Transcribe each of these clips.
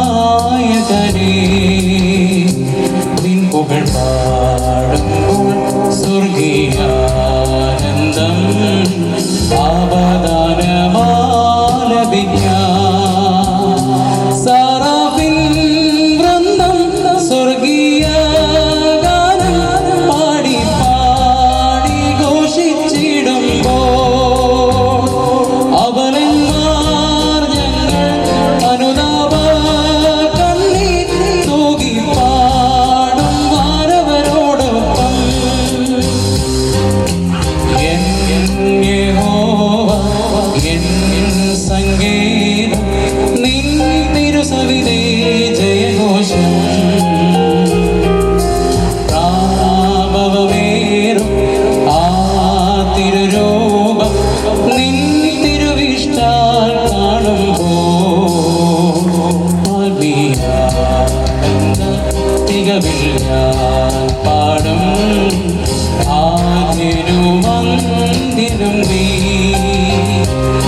ശ്വാസദായകനേ നിൻ പുകൾ പാടുമ്പോൾ സ്വർഗീയ സ്വരമിൽ പാടും. ആജിനും അന്തിനും നീ.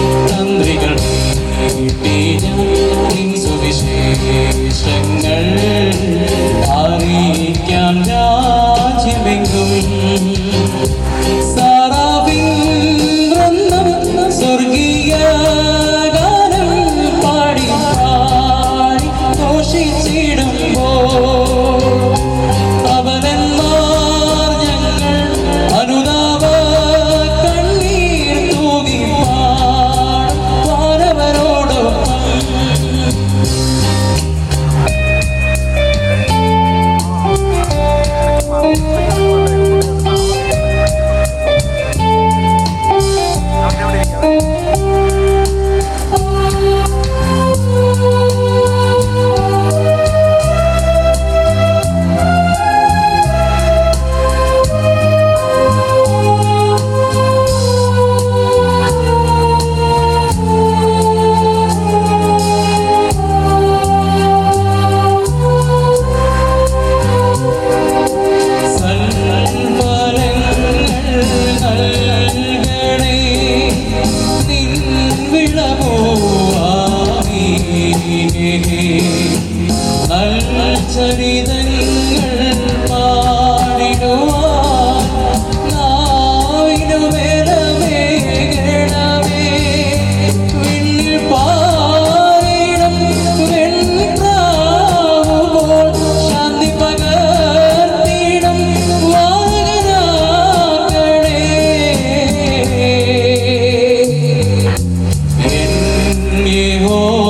amor.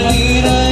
நீராய்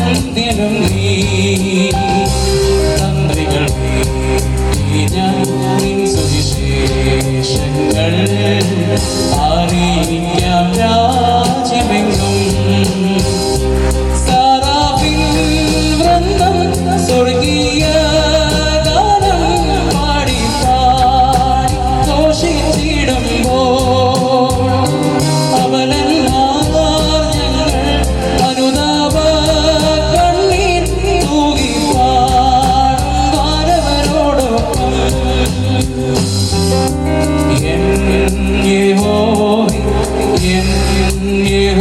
താഴ്ത്തിടും നീ തന്ത്രികൾ ഞാൻ സുവിശേഷങ്ങൾ ആ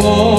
Whoa.